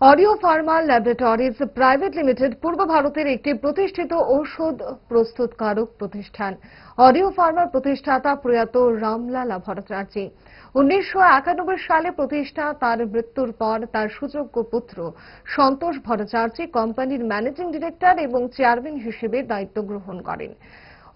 Audio pharma laboratories private limited পূর্ব ভারতের একটি প্রতিষ্ঠিত ঔষধ প্রস্তুতকারক প্রতিষ্ঠান। অডিও ফার্মার প্রতিষ্ঠাতা প্রয়াত রামলালা ভট্টাচার্য। উনিশশো একানব্বই সালে প্রতিষ্ঠা, তার মৃত্যুর পর তার সুযোগ্য পুত্র সন্তোষ ভট্টাচার্য কোম্পানির ম্যানেজিং ডিরেক্টর এবং চেয়ারম্যান হিসেবে দায়িত্ব গ্রহণ করেন।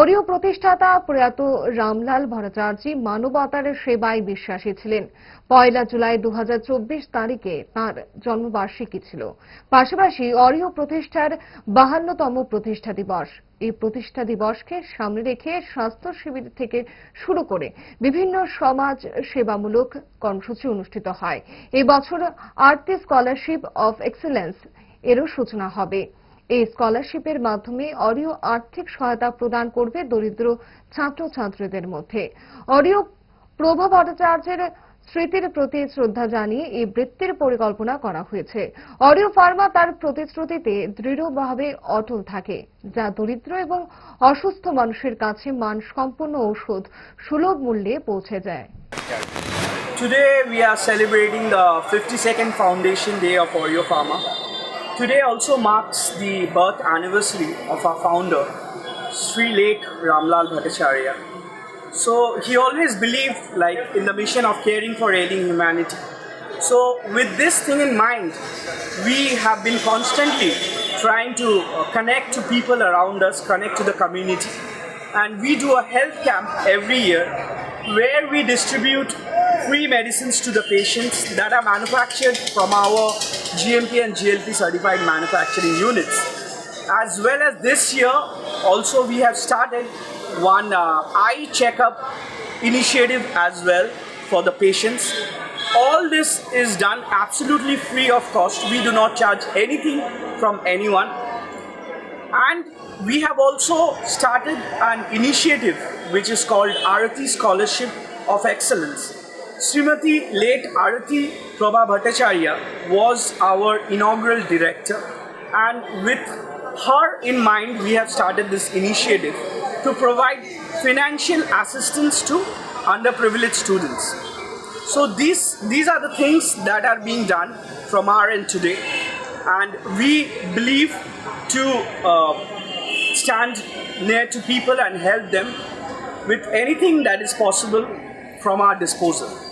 অডিও প্রতিষ্ঠাতা প্রয়াত রামলাল ভট্টাচার্য মানবতার সেবায় বিশ্বাসী ছিলেন। পয়লা জুলাই দু হাজার চব্বিশ তারিখে তার জন্মবার্ষিকী ছিল। পাশাপাশি অরিও প্রতিষ্ঠার বাহান্নতম প্রতিষ্ঠা দিবস। এই প্রতিষ্ঠা দিবসকে সামনে রেখে স্বাস্থ্য শিবির থেকে শুরু করে বিভিন্ন সমাজ সেবামূলক কর্মসূচি অনুষ্ঠিত হয়। এই বছর আরতি স্কলারশিপ অফ এক্সেলেন্স এরও সূচনা হবে। এই স্কলারশিপের মাধ্যমে অডিও আর্থিক সহায়তা প্রদান করবে দরিদ্র ছাত্রছাত্রীদের মধ্যে। অডিও প্রভা ভট্টাচার্যের স্মৃতির প্রতি শ্রদ্ধা জানিয়ে এই বৃত্তির পরিকল্পনা করা হয়েছে। অডিও ফার্মা তার প্রতিশ্রুতিতে দৃঢ়ভাবে অটল থাকে, যা দরিদ্র এবং অসুস্থ মানুষের কাছে মানসম্পন্ন ঔষধ সুলভ মূল্যে পৌঁছে যায়। Today we are celebrating the 52nd Foundation Day of Oreo Pharma. Today also marks the birth anniversary of our founder, Sri Lake Ramlal Bhattacharya. So he always believed like in the mission of caring for ailing humanity. So with this thing in mind, we have been constantly trying to uh, connect to people around us, connect to the community. And we do a health camp every year where we distribute free medicines to the patients that are manufactured from our GMP and GLP certified manufacturing units. As well as this year, also we have started one uh, eye checkup initiative as well for the patients. All this is done absolutely free of cost. We do not charge anything from anyone. And we have also started an initiative which is called Arati Scholarship of Excellence. Srimati late Arati Prabha Bhattacharya was our inaugural director, and with her in mind, we have started this initiative to provide financial assistance to underprivileged students. So these these are the things that are being done from our end today, and we believe to uh, stand near to people and help them with anything that is possible from our disposal.